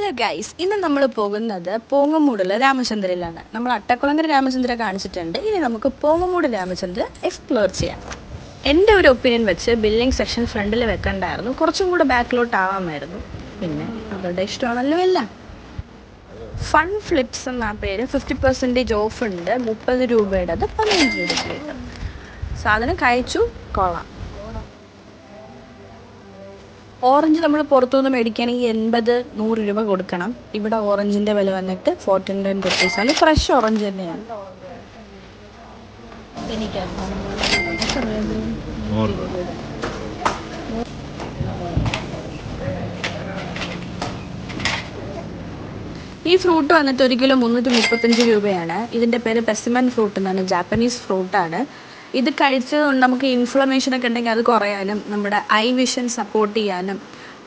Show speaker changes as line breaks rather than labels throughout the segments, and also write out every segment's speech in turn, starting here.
Hello guys ഇന്ന് നമ്മൾ പോകുന്നത് പോങ്ങമൂടുള്ള രാമചന്ദ്രയിലാണ് നമ്മൾ അട്ടക്കുളങ്ങര രാമചന്ദ്ര കാണിച്ചിട്ടുണ്ട്. ഇനി നമുക്ക് പോങ്ങമൂട് രാമചന്ദ്ര എക്സ്പ്ലോർ ചെയ്യാം. എന്റെ ഒരു ഒപ്പീനിയൻ വെച്ച് ബില്ലിംഗ് സെക്ഷൻ ഫ്രണ്ടിൽ വെക്കണ്ടായിരുന്നു. കുറച്ചും കൂടെ ബാക്കിലോട്ട് ആവാമായിരുന്നു. പിന്നെ അവരുടെ ഇഷ്ടമാണല്ലോ എല്ലാം. ഫൺ ഫ്ലിപ്സ് എന്ന പേര് ഫിഫ്റ്റി പെർസെന്റേജ് ഓഫ് ഉണ്ട്. മുപ്പത് രൂപയുടേത് പതിനഞ്ച് രൂപയ്ക്ക് സാധനം കഴിച്ചു കൊള്ളാം. ഓറഞ്ച് നമ്മൾ പുറത്തുനിന്ന് മേടിക്കുകയാണെങ്കിൽ എൺപത് നൂറ് രൂപ കൊടുക്കണം. ഇവിടെ ഓറഞ്ചിന്റെ വില വന്നിട്ട് ഫോർട്ടി നയൻ റുപ്പീസ് ആണ്. ഫ്രഷ് ഓറഞ്ച് തന്നെയാണ്. ഈ ഫ്രൂട്ട് വന്നിട്ട് ഒരു കിലോ മുന്നൂറ്റി മുപ്പത്തഞ്ച് രൂപയാണ്. ഇതിന്റെ പേര് പെസിമൻ ഫ്രൂട്ട് എന്നാണ്. ജാപ്പനീസ് ഫ്രൂട്ടാണ് ഇത് കഴിച്ചത് കൊണ്ട് നമുക്ക് ഇൻഫ്ലമേഷൻ ഒക്കെ ഉണ്ടെങ്കിൽ അത് കുറയാനും നമ്മുടെ ഐ വിഷൻ സപ്പോർട്ട് ചെയ്യാനും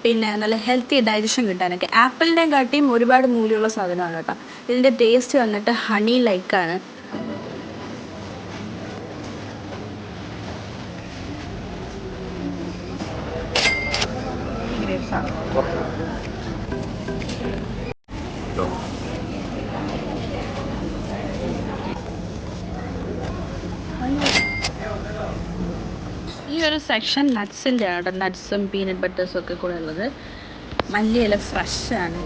പിന്നെ നല്ല ഹെൽത്തി ഡൈജഷൻ കിട്ടാനൊക്കെ. ആപ്പിളിനെ കാട്ടിയും ഒരുപാട് മൂല്യമുള്ള സാധനമാണ് കേട്ടോ. ഇതിന്റെ ടേസ്റ്റ് വന്നിട്ട് ഹണി ലൈക്കാണ് ഈ ഒരു സെക്ഷൻ നട്ട്സിന്റെ ആണ് നട്ട്സും പീനട്ട് ബട്ടേഴ്സും ഒക്കെ കൂടെ ഉള്ളത്. മല്ലിയില ഫ്രഷ് ആണ്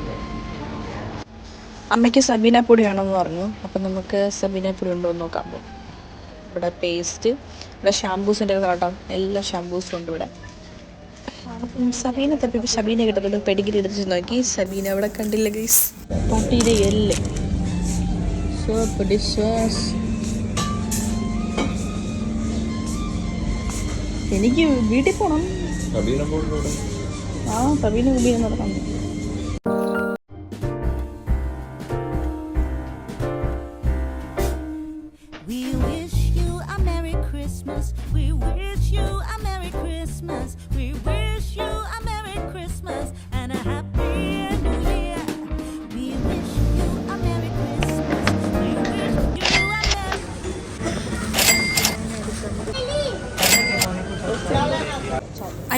അമ്മയ്ക്ക് സബീന പൊടി വേണമെന്ന് പറഞ്ഞു. അപ്പം നമുക്ക് സബീന പൊടി ഉണ്ടോ എന്ന് നോക്കാൻ പോകും ഇവിടെ പേസ്റ്റ് ഇവിടെ ഷാംപൂസിന്റെ കാട്ടാം. എല്ലാ ഷാംപൂസും ഉണ്ട് ഇവിടെ. സബീന തപ്പിപ്പോൾ സബീന കിട്ടുന്നുണ്ട് പെടിഗിരി എടുത്ത് നോക്കി. സബീന അവിടെ കണ്ടില്ല ഗൈസ് പട്ടിയുടെ എല്ല്. സോപ്പ് ഡിഷ് എനിക്ക് വീട്ടിൽ പോകണം ആ പ്രവീണ കുബീന നടക്കണം
We wish you a Merry Christmas. We wish you a Merry Christmas.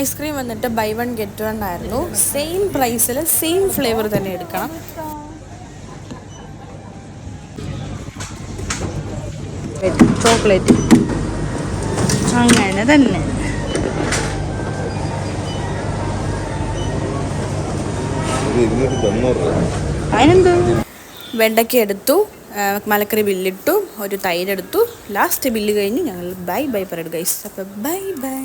Ice cream വന്നിട്ട് ബൈ വൺ ഗെറ്റ് വൺ ആയിരുന്നു സെയിം പ്രൈസിൽ സെയിം ഫ്ലേവർ തന്നെ എടുക്കണം. ചോക്ലേറ്റ് അങ്ങനെ തന്നെ. അതിനെന്ത്? വെണ്ടയ്ക്ക എടുത്തു മലക്കറി ബില്ലിട്ടു ഒരു തൈരെടുത്തു ലാസ്റ്റ് ബില്ല് കഴിഞ്ഞ് ഞങ്ങൾ ബൈ ബൈ പറയുക ഗൈസ് അപ്പോൾ ബൈ ബൈ